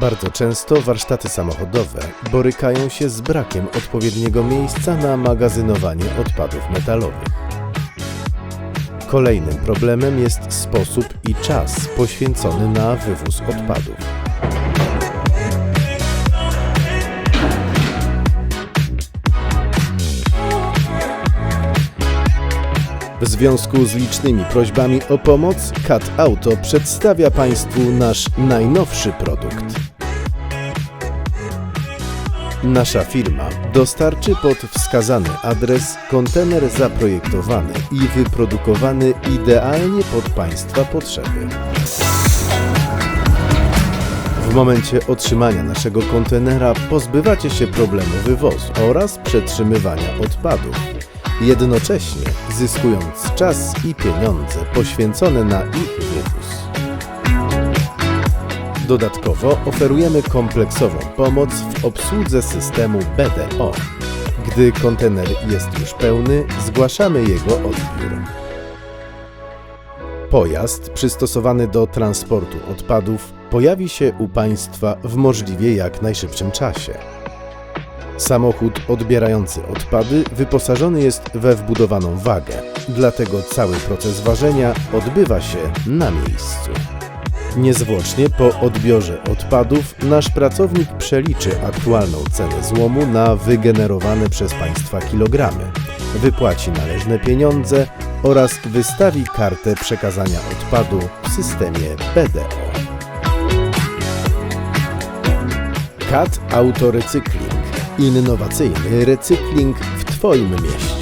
Bardzo często warsztaty samochodowe borykają się z brakiem odpowiedniego miejsca na magazynowanie odpadów metalowych. Kolejnym problemem jest sposób i czas poświęcony na wywóz odpadów. W związku z licznymi prośbami o pomoc, Cat Auto przedstawia Państwu nasz najnowszy produkt. Nasza firma dostarczy pod wskazany adres kontener zaprojektowany i wyprodukowany idealnie pod Państwa potrzeby. W momencie otrzymania naszego kontenera pozbywacie się problemu wywozu oraz przetrzymywania odpadów, jednocześnie zyskując czas i pieniądze poświęcone na ich wywóz. Dodatkowo oferujemy kompleksową pomoc w obsłudze systemu BDO. Gdy kontener jest już pełny, zgłaszamy jego odbiór. Pojazd przystosowany do transportu odpadów pojawi się u Państwa w możliwie jak najszybszym czasie. Samochód odbierający odpady wyposażony jest we wbudowaną wagę, dlatego cały proces ważenia odbywa się na miejscu. Niezwłocznie po odbiorze odpadów nasz pracownik przeliczy aktualną cenę złomu na wygenerowane przez Państwa kilogramy, wypłaci należne pieniądze oraz wystawi kartę przekazania odpadu w systemie BDO. CAT Autorecykling. Innowacyjny recykling w Twoim mieście.